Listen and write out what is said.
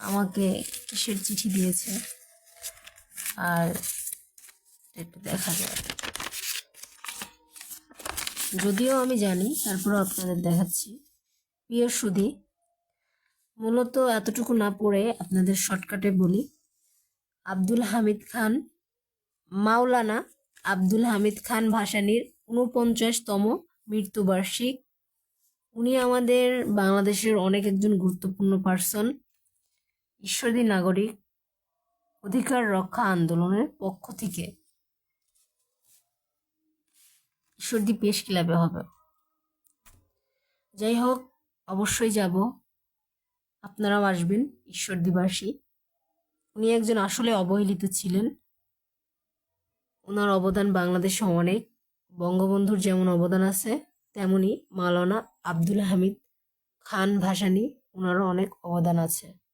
আমাকে কিসের চিঠি দিয়েছে? আর একটু দেখা যায় যদিও আমি জানি, তারপরেও আপনাদের দেখাচ্ছি। প্রিয় সুধি, মূলত এতটুকু না পড়ে আপনাদের শর্টকাটে বলি। আব্দুল হামিদ খান, মাওলানা আব্দুল হামিদ খান ভাসানীর উনপঞ্চাশতম মৃত্যুবার্ষিক। উনি আমাদের বাংলাদেশের অনেক একজন গুরুত্বপূর্ণ পার্সন ঈশ্বরদী নাগরিক অধিকার রক্ষা আন্দোলনের পক্ষ থেকে ঈশ্বরদী পেশ ক্লাবে হবে। যাই হোক, অবশ্যই যাব। আপনারাও আসবেন ঈশ্বরদীবাসী। উনি একজন আসলে অবহেলিত ছিলেন। ওনার অবদান বাংলাদেশে অনেক। বঙ্গবন্ধুর যেমন অবদান আছে, তেমনি মালানা আব্দুল হামিদ খান ভাসানি, ওনারও অনেক অবদান আছে।